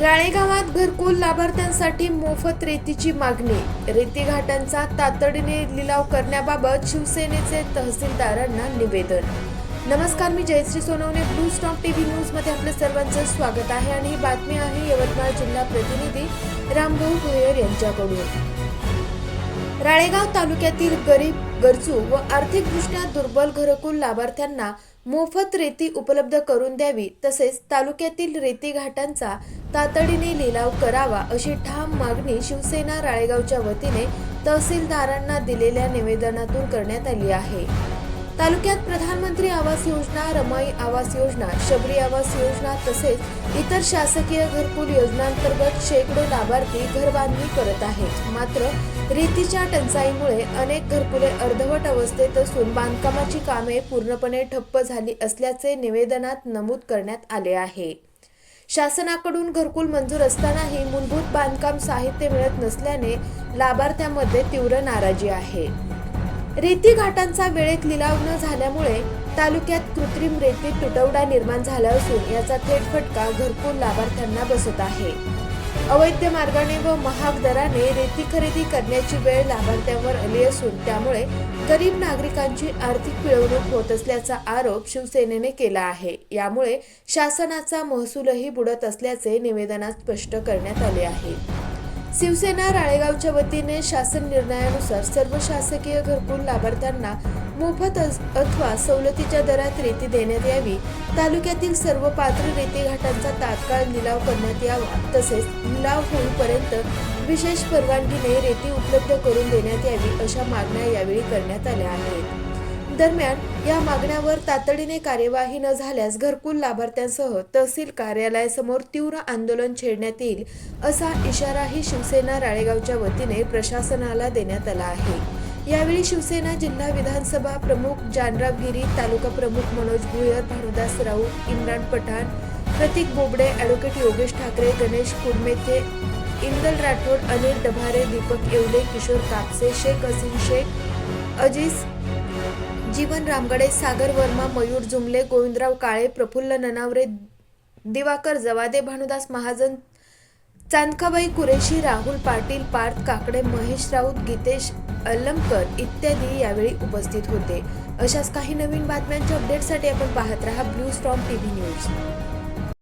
राळेगावात घरकुल लाभार्थ्यांसाठी मोफत रेतीची मागणी. रेती घाटांचा तातडीने लिलाव करण्याबाबत शिवसेनेचे तहसीलदारांना निवेदन. नमस्कार मी Jayashree Sonawane. Blue stock TV न्यूजमध्ये आपलं सर्वांचं स्वागत आहे आणि ही बातमी आहे यवतमाळ जिल्हा प्रतिनिधी रामभाऊ भोयर यांच्याकडून. राळेगाव तालुक्यातील गरीब गरजू व आर्थिकदृष्ट्या दुर्बल घरकुल लाभार्थ्यांना मोफत रेती उपलब्ध करून द्यावी तसेच तालुक्यातील रेती घाटांचा तातडीने लिलाव करावा अशी ठाम मागणी शिवसेना राळेगावच्या वतीने तहसीलदारांना दिलेल्या निवेदनातून करण्यात आली आहे. तालुक्यात प्रधानमंत्री आवास योजना रमाई आवास योजना शबरी आवास योजना तसेच इतर शासकीय घरकुल योजनांतर्गत शेकडो लाभार्थी घरबांधणी करत आहेत. मात्र रेतीच्या टंचाईमुळे अनेक घरकुले अर्धवट अवस्थेत असून बांधकामाची कामे पूर्णपणे ठप्प झाली असल्याचे निवेदनात नमूद करण्यात आले आहे. शासनाकडून घरकुल मंजूर असतानाही मूलभूत बांधकाम साहित्य मिळत नसल्याने लाभार्थ्यांमध्ये तीव्र नाराजी आहे. रेती घाटांचा वेळेत लिलाव न झाल्यामुळे तालुक्यात कृत्रिम रेती तुटवडा निर्माण झाला असून याचा थेट फटका घरकुल लाभार्थ्यांना बसत आहे. अवैध मार्गाने व महाग दराने रेती खरेदी करण्याची वेळ लाभार्थ्यांवर आली असून त्यामुळे गरीब नागरिकांची आर्थिक पिळवणूक होत असल्याचा आरोप शिवसेनेने केला आहे. यामुळे शासनाचा महसूलही बुडत असल्याचे निवेदनात स्पष्ट करण्यात आले आहे. शिवसेना राळेगावच्या वतीने शासन निर्णयानुसार सर्व शासकीय घरकुल लाभार्थ्यांना मोफत अथवा सवलतीच्या दरात रेती देण्यात यावी. तालुक्यातील सर्व पात्र रेती घाटांचा तात्काळ लिलाव करण्यात यावा. तसेच लिलाव होईपर्यंत विशेष परवानगीने रेती उपलब्ध करून देण्यात यावी अशा मागण्या यावेळी करण्यात आल्या आहेत. दरम्यान या मागण्यावर तातडीने कार्यवाही न झाल्यास घरकुल लाभार्थ्यांसह तहसील कार्यालयासमोर तीव्र आंदोलन छेडण्यात येईल असा इशाराही शिवसेना राळेगावच्या वतीने प्रशासनाला देण्यात आला आहे. यावेळी शिवसेना जिल्हा विधानसभा प्रमुख जानराव गिरी तालुका प्रमुख मनोज भुयर भानुदास राऊत इम्रान पठाण प्रतीक बोबडे ॲडव्होकेट योगेश ठाकरे गणेश कुडमेथे इंदल राठोड अनिल डभारे दीपक येवले किशोर कापसे शेख हसीन शेख अजीज जीवन रामगडे सागर वर्मा मयूर जुमले गोविंदराव काळे प्रफुल्ल ननावरे दिवाकर जवादे भानुदास महाजन चांदकाबाई कुरेशी राहुल पाटील पार्थ काकडे महेश राऊत गीतेश अलंकर इत्यादी यावेळी उपस्थित होते. अशाच काही नवीन बातम्यांच्या अपडेटसाठी आपण पाहत रहा ब्लू स्ट्रॉम टीव्ही न्यूज.